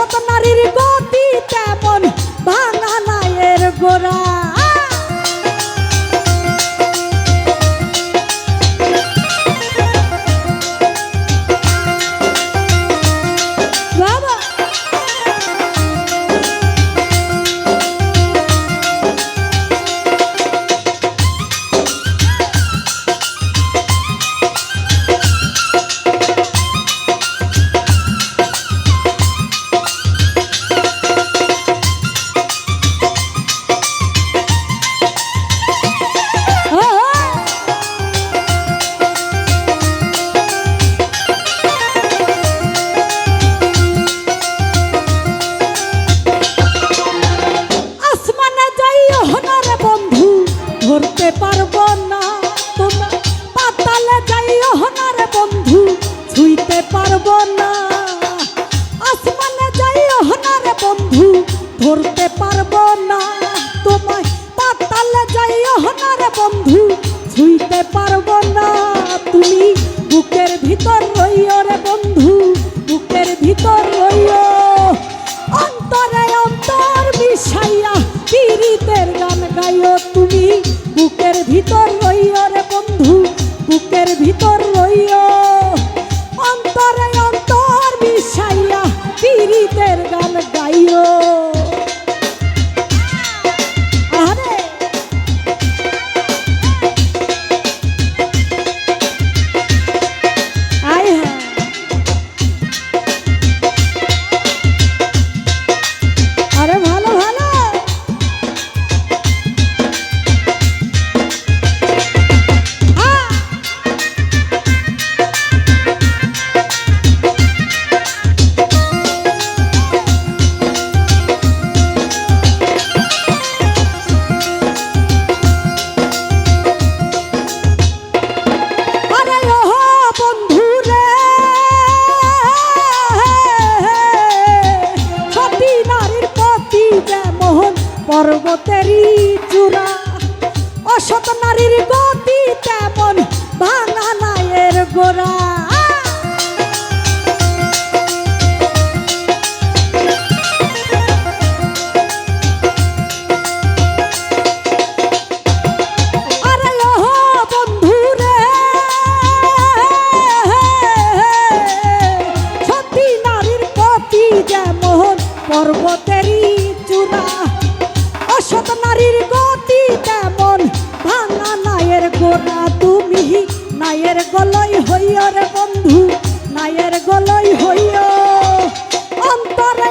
সত নারীর গতি তেমন ভাঙা নায়ের গোড়া। পারব না। আসমানে যাই হনার বন্ধু, ধরতে পারব না। তোমায় পাতালে যাই হনার বন্ধু ছুঁইতে পারব না। তুমি বুকের ভিতর রইও রে বন্ধু, বুকের ভিতর রইও। অন্তরে অন্তর বিষাইয়া পীড়িতের গান গাইও তুমি, বুকের ভিতর রইও ধর্ম চূড়া। অসত নারীর গতি তেমন ভাঙা নায়ের গোড়া। না তুমি নায়ের গলই হইয় রে বন্ধু নায়ের গলই হইয়। অন্তরে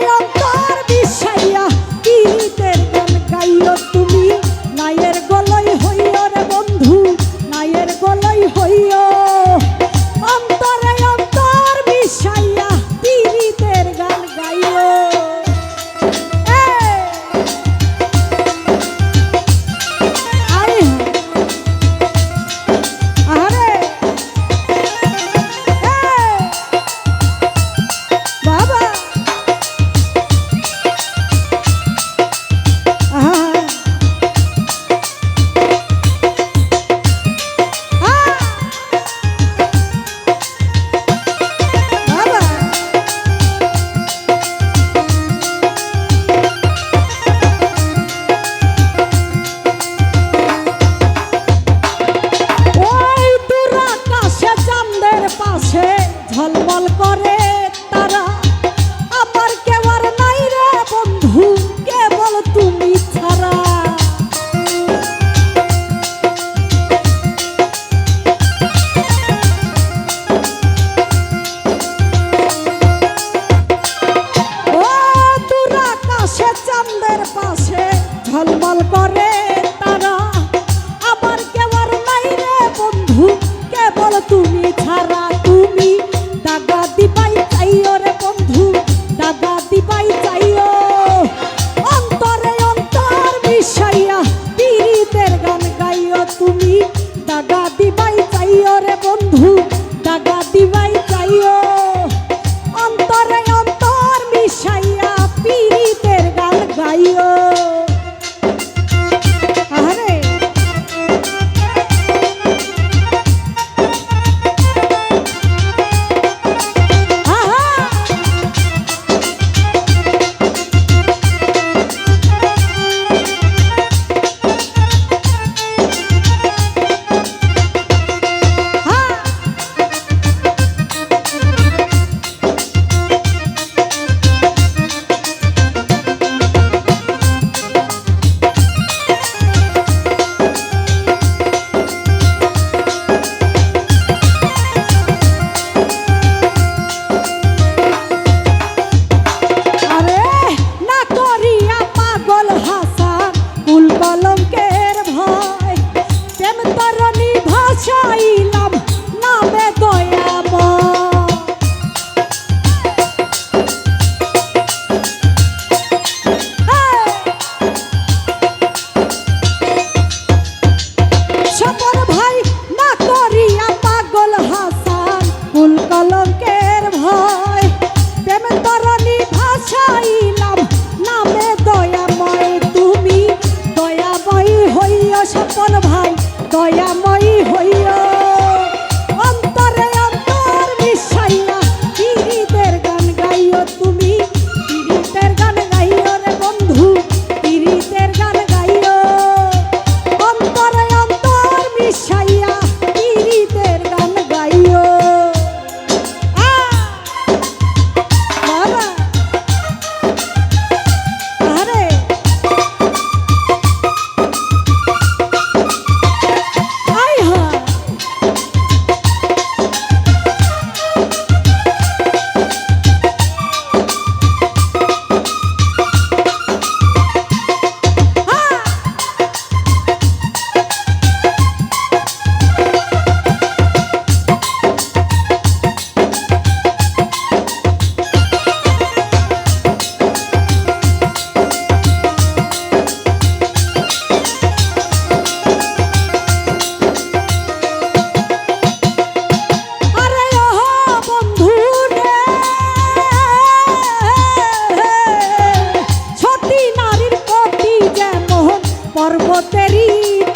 পর্বতেরই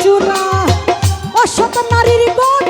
চূড়া অসৎ নারীর গতি